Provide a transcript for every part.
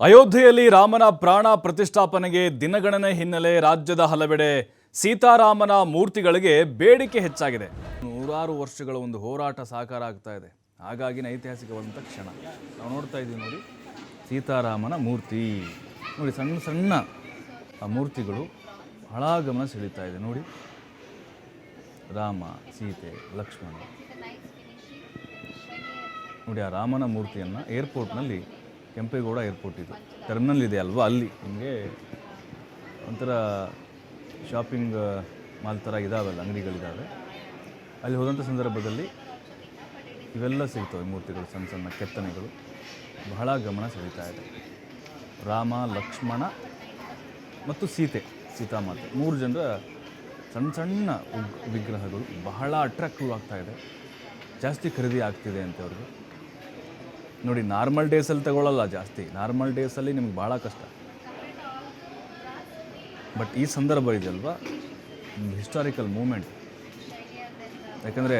ಅಯೋಧ್ಯೆಯಲ್ಲಿ ರಾಮನ ಪ್ರಾಣ ಪ್ರತಿಷ್ಠಾಪನೆಗೆ ದಿನಗಣನೆ ಹಿನ್ನೆಲೆ ರಾಜ್ಯದ ಹಲವೆಡೆ ಸೀತಾರಾಮನ ಮೂರ್ತಿಗಳಿಗೆ ಬೇಡಿಕೆ ಹೆಚ್ಚಾಗಿದೆ. ನೂರಾರು ವರ್ಷಗಳ ಒಂದು ಹೋರಾಟ ಸಾಕಾರ ಆಗ್ತಾ ಇದೆ. ಹಾಗಾಗಿನ ಐತಿಹಾಸಿಕವಾದಂಥ ಕ್ಷಣ. ನಾವು ನೋಡ್ತಾ ಇದ್ದೀವಿ ನೋಡಿ. ಸೀತಾರಾಮನ ಮೂರ್ತಿ. ನೋಡಿ, ಸಣ್ಣ ಸಣ್ಣ ಆ ಮೂರ್ತಿಗಳು ಬಹಳ ಗಮನ ಸೆಳೀತಾ ಇದೆ. ನೋಡಿ. ರಾಮ, ಸೀತೆ, ಲಕ್ಷ್ಮಣ. ನೋಡಿ, ಆ ರಾಮನ ಮೂರ್ತಿಯನ್ನು ಏರ್ಪೋರ್ಟ್ನಲ್ಲಿ ಕೆಂಪೇಗೌಡ ಏರ್ಪೋರ್ಟ್ ಇದು. ಟರ್ಮಿನಲ್ ಇದೆ ಅಲ್ವಾ ಅಲ್ಲಿ? ನಿಮಗೆ ಒಂಥರ ಶಾಪಿಂಗ್ ಮಾಲ್ ಥರ ಇದಾವಲ್ಲ ಅಂಗಡಿಗಳಿದ್ದಾವೆ ಅಲ್ಲಿ ಹೋದಂಥ ಸಂದರ್ಭದಲ್ಲಿ ಇವೆಲ್ಲ ಸಿಗ್ತವೆ ಮೂರ್ತಿಗಳು, ಸಣ್ಣ ಸಣ್ಣ ಕೆತ್ತನೆಗಳು. ಬಹಳ ಗಮನ ಸೆಳೀತಾ ಇದೆ. ರಾಮ, ಲಕ್ಷ್ಮಣ ಮತ್ತು ಸೀತೆ, ಸೀತಾಮಾತೆ. ಮೂರು ಜನರ ಸಣ್ಣ ಸಣ್ಣ ವಿಗ್ರಹಗಳು ಬಹಳ ಅಟ್ರಾಕ್ಟಿವ್ ಆಗ್ತಾಯಿದೆ ಜಾಸ್ತಿ ಖರೀದಿ ಆಗ್ತಿದೆ ಅಂತ ಅವ್ರಿಗೆ. ನೋಡಿ ನಾರ್ಮಲ್ ಡೇಸಲ್ಲಿ ತಗೊಳ್ಳಲ್ಲ ಜಾಸ್ತಿ. ನಾರ್ಮಲ್ ಡೇಸಲ್ಲಿ ನಿಮ್ಗೆ ಭಾಳ ಕಷ್ಟ. ಬಟ್ ಈ ಸಂದರ್ಭ ಇದೆಯಲ್ವಾ ಹಿಸ್ಟಾರಿಕಲ್ ಮೂಮೆಂಟ್ ಯಾಕಂದರೆ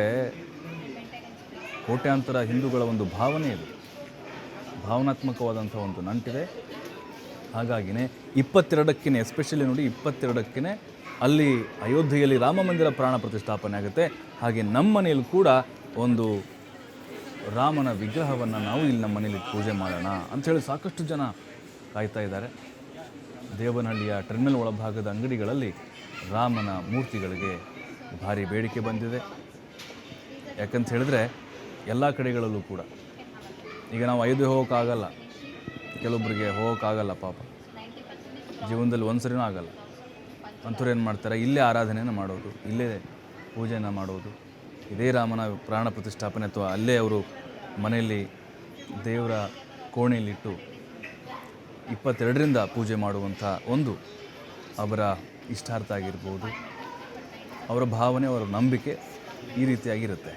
ಕೋಟ್ಯಾಂತರ ಹಿಂದೂಗಳ ಒಂದು ಭಾವನೆ ಇದೆ. ಭಾವನಾತ್ಮಕವಾದಂಥ ಒಂದು ನಂಟಿದೆ. ಹಾಗಾಗಿನೇ ಇಪ್ಪತ್ತೆರಡಕ್ಕೇ ಎಸ್ಪೆಷಲಿ ನೋಡಿ ಇಪ್ಪತ್ತೆರಡಕ್ಕೇ ಅಲ್ಲಿ ಅಯೋಧ್ಯೆಯಲ್ಲಿ ರಾಮ ಮಂದಿರ ಪ್ರಾಣ ಪ್ರತಿಷ್ಠಾಪನೆ ಆಗುತ್ತೆ. ಹಾಗೆ ನಮ್ಮ ಮನೆಯಲ್ಲಿ ಕೂಡ ಒಂದು ರಾಮನ ವಿಗ್ರಹವನ್ನು ನಾವು ಇಲ್ಲಿ ನಮ್ಮ ಮನೇಲಿ ಪೂಜೆ ಮಾಡೋಣ ಅಂಥೇಳಿ ಸಾಕಷ್ಟು ಜನ ಕಾಯ್ತಾ ಇದ್ದಾರೆ. ದೇವನಹಳ್ಳಿಯ ಟರ್ಮಿನಲ್ ಒಳಭಾಗದ ಅಂಗಡಿಗಳಲ್ಲಿ ರಾಮನ ಮೂರ್ತಿಗಳಿಗೆ ಭಾರಿ ಬೇಡಿಕೆ ಬಂದಿದೆ. ಯಾಕಂತ ಹೇಳಿದ್ರೆ ಎಲ್ಲ ಕಡೆಗಳಲ್ಲೂ ಕೂಡ. ಈಗ ನಾವು ಐದು ಹೋಗೋಕ್ಕಾಗಲ್ಲ. ಕೆಲವೊಬ್ಬರಿಗೆ ಹೋಗೋಕ್ಕಾಗಲ್ಲ ಪಾಪ. ಜೀವನದಲ್ಲಿ ಒಂದು ಸರಿನೂ ಆಗಲ್ಲ. ಅಂಥವ್ರು ಏನು ಮಾಡ್ತಾರೆ. ಇಲ್ಲೇ ಆರಾಧನೆಯನ್ನು ಮಾಡೋದು, ಇಲ್ಲೇ ಪೂಜೆಯನ್ನು ಮಾಡೋದು. ಇದೇ ರಾಮನ ಪ್ರಾಣ ಪ್ರತಿಷ್ಠಾಪನೆ ಅಥವಾ ಅಲ್ಲೇ ಅವರು ಮನೆಯಲ್ಲಿ ದೇವರ ಕೋಣೆಯಲ್ಲಿಟ್ಟು ಇಪ್ಪತ್ತೆರಡರಿಂದ ಪೂಜೆ ಮಾಡುವಂಥ ಒಂದು ಅವರ ಇಷ್ಟಾರ್ಥ ಆಗಿರ್ಬೋದು. ಅವರ ಭಾವನೆ, ಅವರ ನಂಬಿಕೆ ಈ ರೀತಿಯಾಗಿರುತ್ತೆ.